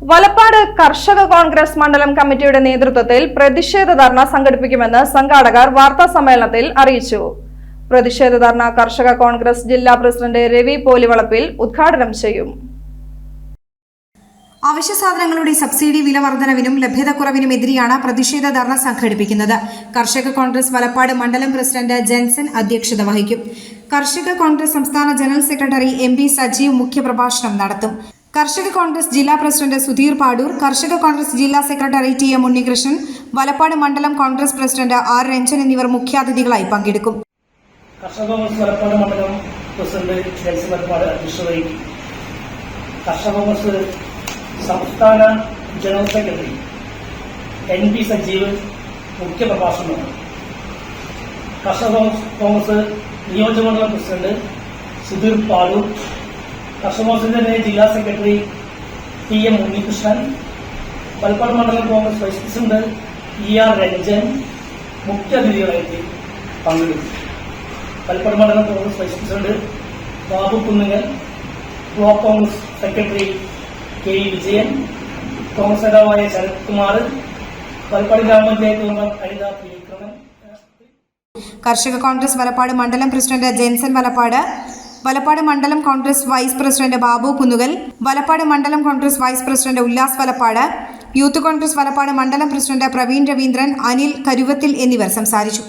വലപ്പാട് കർഷക കോൺഗ്രസ് മണ്ഡലം കമ്മിറ്റിയുടെ നേതൃത്വത്തിൽ പ്രതിഷേധ ധർണ സംഘടിപ്പിക്കുമെന്ന് സംഘാടകർ വാർത്താ സമ്മേളനത്തിൽ അറിയിച്ചു. പ്രതിഷേധ ധർണ കർഷക കോൺഗ്രസ് ജില്ലാ പ്രസിഡന്റ് രവി പോലിവളപ്പിൽ ഉദ്ഘാടനം ചെയ്യും. അവശ്യ സാധനങ്ങളുടെ സബ്സിഡി വില വർധനവിനും ലഭ്യതക്കുറവിനും എതിരെയാണ് പ്രതിഷേധ ധർണ സംഘടിപ്പിക്കുന്നത്. കർഷക കോൺഗ്രസ് വലപ്പാട് മണ്ഡലം പ്രസിഡന്റ് ജെൻസൺ അധ്യക്ഷത വഹിക്കും. കർഷക കോൺഗ്രസ് സംസ്ഥാന ജനറൽ സെക്രട്ടറി എം സജീവ് മുഖ്യപ്രഭാഷണം നടത്തും. കർഷക കോൺഗ്രസ് ജില്ലാ പ്രസിഡന്റ് സുധീർ പാടൂർ കർഷക കോൺഗ്രസ് ജില്ലാ secretary T M Unnikrishnan Valappad മണ്ഡലം കോൺഗ്രസ് പ്രസിഡന്റ് ആർ രഞ്ജൻ എന്നിവർ മുഖ്യാതിഥികളായി പങ്കെടുക്കും. കർഷക കോൺഗ്രസ് മലപ്പാട് മണ്ഡലം പ്രസിഡന്റ് ജെൻസി മലപ്പാട് അധ്യക്ഷത കർഷക കോൺഗ്രസ് സംസ്ഥാന general secretary N P Sajeev മുഖ്യപ്രഭാഷണം നടത്തും കർഷക കോൺഗ്രസ് നിയോജകമണ്ഡലം പ്രസിഡന്റ് സുധീർ പാടൂർ കർഷക കോൺഗ്രസിന്റെ ജില്ലാ secretary T M Unnikrishnan Valappad മണ്ഡലം Congress vice president E R Ranjan മുഖ്യാതിഥികളായിട്ട് പങ്കെടുക്കും പൽപ്പാട് മണ്ഡലം Congress vice president Babu Kunnukan block Congress secretary K Vijayan Congress നേതാവായ ശരത് കുമാർ പൽപ്പാട് ഗ്രാമപഞ്ചായത്ത് മെമ്പർ അനിത വിക്രമൻ കർഷക കോൺഗ്രസ് വലപ്പാട് മണ്ഡലം പ്രസിഡന്റ് ജെൻസൺ വലപ്പാട് വലപ്പാട് മണ്ഡലം കോൺഗ്രസ് വൈസ് പ്രസിഡന്റ് ബാബു കുന്നുകൽ വലപ്പാട് മണ്ഡലം Congress vice president Ullas Valappad youth Congress Valappad മണ്ഡലം പ്രസിഡന്റ് പ്രവീൺ രവീന്ദ്രൻ അനിൽ കരുവത്തിൽ എന്നിവർ സംസാരിച്ചു.